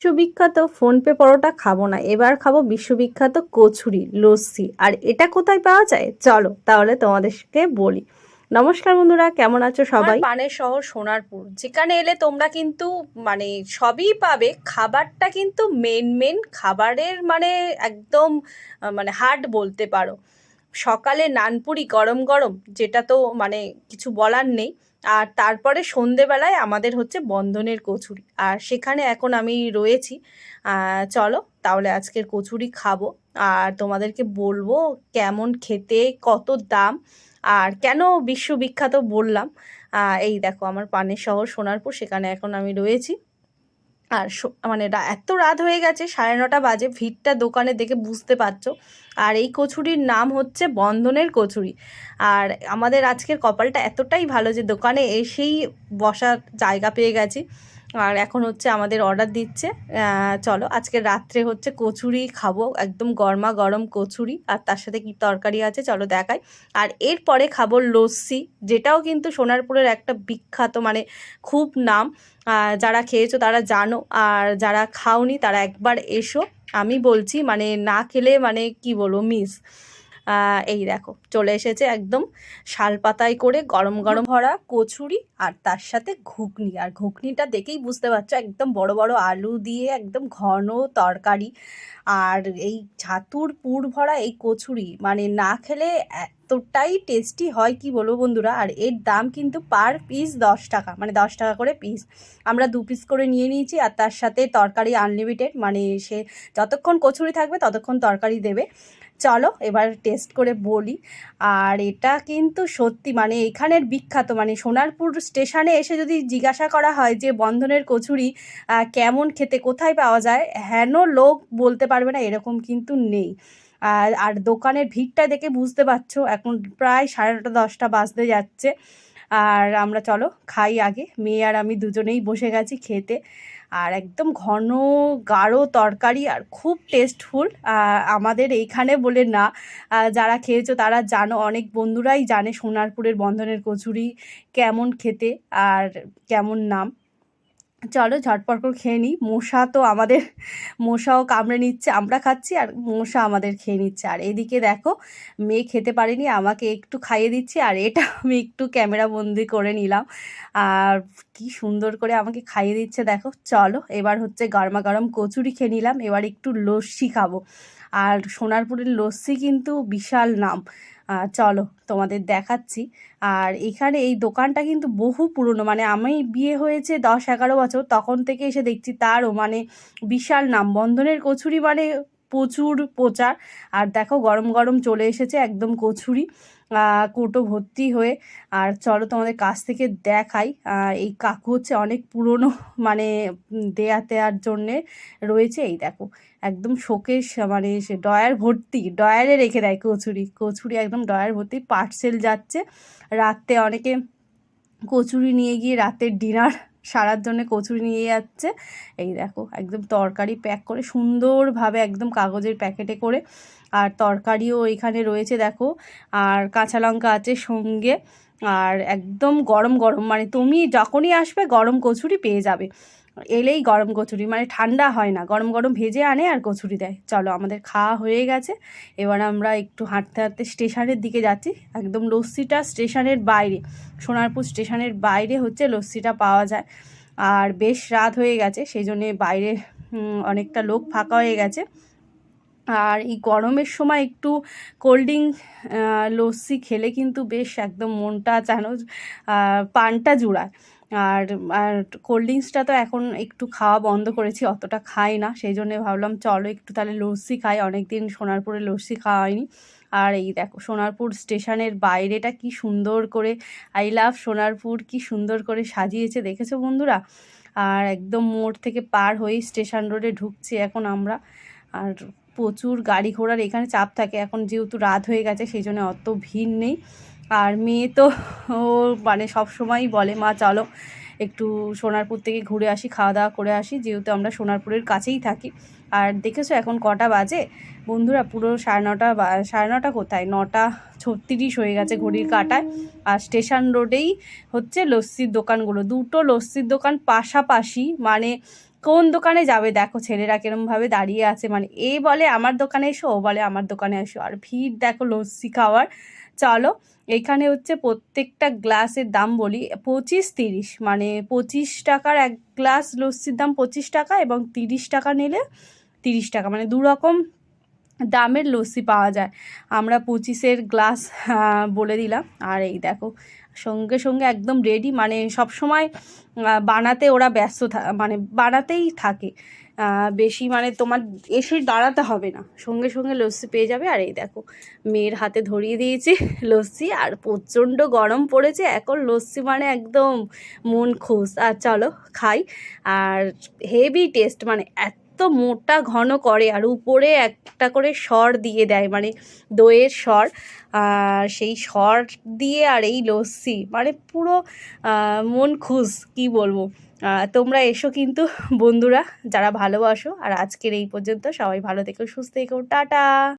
বিশ্ববিখ্যাত ফোনপে পরোটা খাব না এবার খাব বিশ্ববিখ্যাত কচুরি লস্যি। আর এটা কোথায় পাওয়া যায়? চলো তাহলে তোমাদেরকে বলি। নমস্কার বন্ধুরা কেমন আছো সবাই? পানের শহর সোনারপুর। যেখানে এলে তোমরা কিন্তু মানে সবই পাবে। খাবারটা কিন্তু মেন মেন খাবারের মানে একদম মানে হার্ট বলতে পারো। সকালে নানপুরি গরম গরম যেটা তো মানে কিছু বলার নেই। আর তারপরে সন্ধেবেলায় আমাদের হচ্ছে বন্ধনের কচুরি। আর সেখানে এখন আমি রয়েছি। চলো তাহলে আজকের কচুরি খাব। আর তোমাদেরকে বলব কেমন খেতে, কত দাম, আর কেন বিশ্ববিখ্যাত বললাম। এই দেখো আমার পানের শহর সোনারপুর, সেখানে এখন আমি রয়েছি। আর মানে এত রাত হয়ে গেছে, সাড়ে নটা বাজে, ভিড়টা দোকানে দেখে বুঝতে পারছ। আর এই কচুরির নাম হচ্ছে বন্ধনের কচুরি। আর আমাদের আজকের কপালটা এতটাই ভালো যে দোকানে এসেই বসার জায়গা পেয়ে গেছি। আর এখন হচ্ছে আমাদের অর্ডার দিচ্ছে। চলো আজকে রাত্রে হচ্ছে কচুরি খাব, একদম গরমা গরম কচুরি, আর তার সাথে কি তরকারি আছে চলো দেখাই। আর এরপরে খাব লস্যি, যেটাও কিন্তু সোনারপুরের একটা বিখ্যাত মানে খুব নাম। যারা খেয়েছো তারা জানো, আর যারা খাওনি তারা একবার এসো। আমি বলছি মানে না খেলে মানে কি বলব মিস এই দেখো, চলে এসেছে একদম শাল পাতায় করে গরম গরম ভরা কচুরি আর তার সাথে ঘুগনি। আর ঘুগনিটা দেখেই বুঝতে পারছ, একদম বড় বড় আলু দিয়ে একদম ঘন তরকারি। আর এই ছাতুর পুর ভরা এই কচুরি মানে না খেলে এতটাই টেস্টি হয় কি বলব বন্ধুরা, আর এর দাম কিন্তু পার পিস দশ টাকা মানে দশ টাকা করে পিস আমরা দু পিস করে নিয়ে নিয়েছি আর তার সাথে তরকারি আনলিমিটেড মানে সে যতক্ষণ কচুরি থাকবে ততক্ষণ তরকারি দেবে। চলো এবার টেস্ট করে বলি। আর এটা কিন্তু সত্যি মানে এখানের বিখ্যাত মানে সোনারপুর স্টেশনে এসে যদি জিজ্ঞাসা করা হয় যে বন্ধনের কচুরি কেমন খেতে, কোথায় পাওয়া যায়, হেন লোক বলতে পারবে না, এরকম কিন্তু নেই। আর আর দোকানের ভিড়টা দেখে বুঝতে পারছ, এখন প্রায় সাড়ে নটা, দশটা বাজতে যাচ্ছে। আর আমরা চলো, খাই আগে, মেয়ে আর আমি দুজনেই বসে গেছি খেতে। আর একদম ঘন, গাঢ় তরকারি আর খুব টেস্টফুল আমাদের এইখানে বলে না। যারা খেয়েছো তারা জানো, অনেক বন্ধুরাই জানে সোনারপুরের বন্ধনের কচুরি কেমন খেতে আর কেমন নাম। চলো ঝটপট করে খেয়ে নিই। মশা তো আমাদের, মশাও কামড়ে নিচ্ছে, আমরা খাচ্ছি, আর মশা আমাদের খেয়ে নিচ্ছে। আর এদিকে দেখো, মেয়ে খেতে পারেনি, আমাকে একটু খাইয়ে দিচ্ছে, আর এটা আমি একটু ক্যামেরা বন্দি করে নিলাম। আর কি সুন্দর করে আমাকে খাইয়ে দিচ্ছে, দেখো। চলো, এবার হচ্ছে গরমা গরম কচুরি খেয়ে নিলাম, এবার একটু লস্যি খাব। আর সোনারপুরের লস্যি কিন্তু বিশাল নাম। চলো তোমাদের দেখাচ্ছি। আর এখানে এই দোকানটা কিন্তু বহু পুরনো মানে আমি বিয়ে হয়েছে দশ এগারো বছর, তখন থেকে এসে দেখছি তারও মানে বিশাল নাম। বন্ধনের কচুরি মানে প্রচুর প্রচার। আর দেখো গরম গরম চলে এসেছে একদম কচুরি। কৌটো ভর্তি হয়ে, আর চলো তোমাদের কাছ থেকে দেখাই। এই কাকু হচ্ছে অনেক পুরনো মানে দেয়া তেয়ার জন্যে রয়েছে। এই দেখো, একদম শোকেশ মানে সে ডয়ার ভর্তি ডয়ারে রেখে দেয় কচুরি। কচুরি একদম ডয়ার ভর্তি, পার্সেল যাচ্ছে। রাতে অনেকে কচুরি নিয়ে গিয়ে রাতের ডিনার সারার জন্য কচুরি নিয়ে যাচ্ছে। এই দেখো, একদম তরকারি প্যাক করে সুন্দরভাবে একদম কাগজের প্যাকেটে করে, আর তরকারিও এখানে রয়েছে দেখো, আর কাঁচা লঙ্কা আছে সঙ্গে, আর একদম গরম গরম মানে তুমি যখনই আসবে গরম কচুরি পেয়ে যাবে। এলেই গরম কচুরি মানে ঠান্ডা হয় না। গরম গরম ভেজে আনে আর কচুরি দেয়। চলো, আমাদের খাওয়া হয়ে গেছে। এবার আমরা একটু হাঁটতে হাঁটতে স্টেশনের দিকে যাচ্ছি। একদম লস্যিটা স্টেশনের বাইরে, সোনারপুর স্টেশনের বাইরে হচ্ছে লস্যিটা পাওয়া যায়। আর বেশ রাত হয়ে গেছে, সেই জন্যে বাইরে অনেকটা লোক ফাঁকা হয়ে গেছে। আর এই গরমের সময় একটু কোল্ড ড্রিঙ্ক লস্যি খেলে কিন্তু বেশ একদম মনটা যেন পানটা জুড়ায়। আর আর কোল্ড ড্রিঙ্কসটা তো এখন একটু খাওয়া বন্ধ করেছি, অতটা খাই না। সেই জন্য ভাবলাম, চলো একটু তাহলে লস্যি খাই। অনেক দিন সোনারপুরে লস্যি খাওয়া হয়নি। আর এই দেখো, সোনারপুর স্টেশনের বাইরেটা কি সুন্দর করে আই লাভ সোনারপুর, কি সুন্দর করে সাজিয়েছে। দেখেছ বন্ধুরা? আর একদম মোড় থেকে পার হয়ে স্টেশন রোডে ঢুকছি এখন আমরা। আর প্রচুর গাড়ি ঘোড়ার এখানে চাপ থাকে। এখন যেহেতু রাত হয়ে গেছে, সেই জন্য অত ভিড় নেই। আর মেয়ে তো ও মানে সব সময়ই বলে, মা, চলো একটু সোনারপুর থেকে ঘুরে আসি খাওয়া দাওয়া করে আসি। যেহেতু আমরা সোনারপুরের কাছেই থাকি। আর দেখেছ এখন কটা বাজে? বন্ধুরা, পুরো সাড়ে নটা সাড়ে নটা কোথায়? নটা ছত্রিশ হয়ে গেছে ঘড়ির কাঁটায়। আর স্টেশন রোডেই হচ্ছে লস্যির দোকানগুলো। দুটো লস্যির দোকান পাশাপাশি মানে কোন দোকানে যাবে দেখো ছেলেরা কিরমভাবে দাঁড়িয়ে আছে। মানে এই বলে আমার দোকানে এসো, ও বলে আমার দোকানে এসো। আর ভিড় দেখো লস্যি খাওয়ার। চলো, এখানে হচ্ছে প্রত্যেকটা গ্লাসের দাম বলি, পঁচিশ তিরিশ মানে পঁচিশ টাকার এক গ্লাস লস্যির দাম পঁচিশ টাকা এবং তিরিশ টাকা নিলে তিরিশ টাকা মানে দু রকম দামের লস্যি পাওয়া যায়। আমরা পঁচিশের গ্লাস বলে দিলাম। আর এই দেখো, সঙ্গে সঙ্গে একদম রেডি মানে সব সময় বানাতে ওরা ব্যস্ত মানে বানাতেই থাকে। বেশি মানে তোমার এসে দাঁড়াতে হবে না। সঙ্গে সঙ্গে লস্যি পেয়ে যাবে। আর এই দেখো, মেয়ের হাতে ধরিয়ে দিয়েছি লস্যি আর প্রচণ্ড গরম পড়েছে। এখন লস্যি মানে একদম মন খুশ। আর চলো খাই। আর হেভি টেস্ট মানে এত মোটা ঘন করে আর উপরে একটা করে স্বর দিয়ে দেয় মানে দইয়ের আর সেই স্বর দিয়ে আর এই লস্যি মানে পুরো মন খুশ, কি বলব? তোমরা এসো কিন্তু, বন্ধুরা, যারা ভালোবাসো। আর আজকের এই পর্যন্ত সবাই ভালো থেকো, সুস্থ থেকো। টাটা!